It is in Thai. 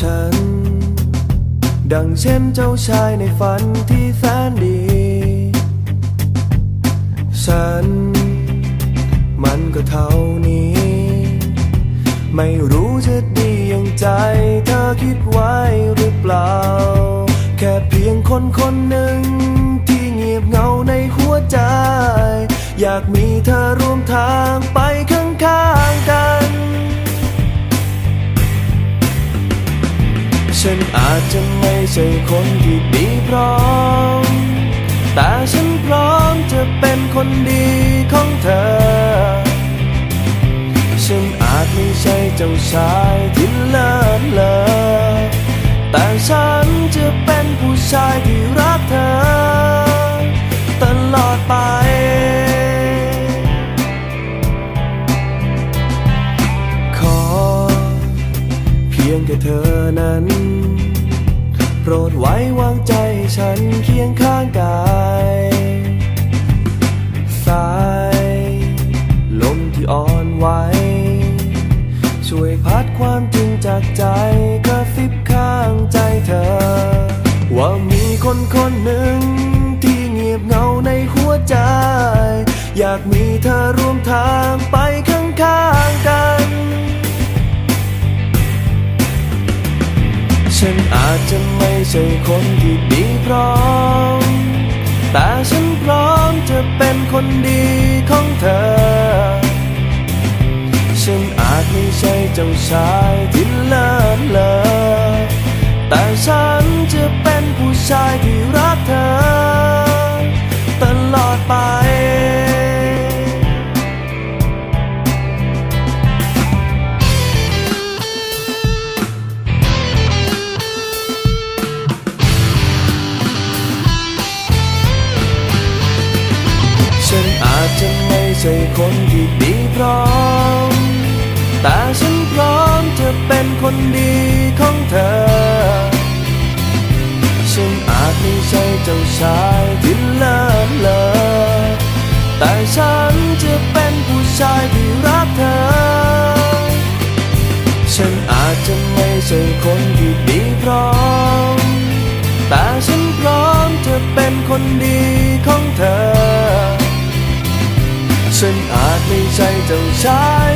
ฉัน ดังเช่นเจ้าชายในฝันที่แสนดี ฉัน มันก็เท่านี้ ไม่รู้จะดีอย่างใจเธอคิดไว้หรือเปล่า แค่เพียงคนคนหนึ่งที่เงียบเงาในหัวใจ อยากมีเธอร่วมทางไปข้าง ฉันอาจจะไม่ใช่คนที่ดีพร้อม แต่ฉันพร้อมจะเป็นคนดีของเธอ ฉันอาจไม่ใช่เจ้าชายที่เลิศเลอแต่ฉันจะเป็นผู้ชายที่ร เพียงแค่เธอนั้น โปรดไว้วางใจฉันเคียงข้างกายสายลมที่อ่อนไหวช่วยพัดความจริงจากใจกระซิบข้างใจเธอ ว่ามีคนคนหนึ่งที่เงียบเงาในหัวใจ อยากมีเธอร่วมทางไป ใช่คนที่ดีพร้อม แต่ฉันพร้อมจะเป็นคนดีของเธอ ฉันอาจไม่ใช่เจ้าชายที่เลิศเลอแต่ฉันจะเป็นผู้ชายที่ ฉันอาจจะไม่ใช่คนที่ดีพร้อม แต่ฉันพร้อมจะเป็นคนดีของเธอ ฉันอาจไม่ใช่เจ้าชายที่เลิศเลอแต่ฉันจะเป็นผู้ชายที่รักเธอ ฉันอาจจะไม่ใช่คนที่ดีพร้อม แต่ฉันพร้อมจะเป็นคนดีของเธอ ฉันอาจไม่ใช่เจ้าชาย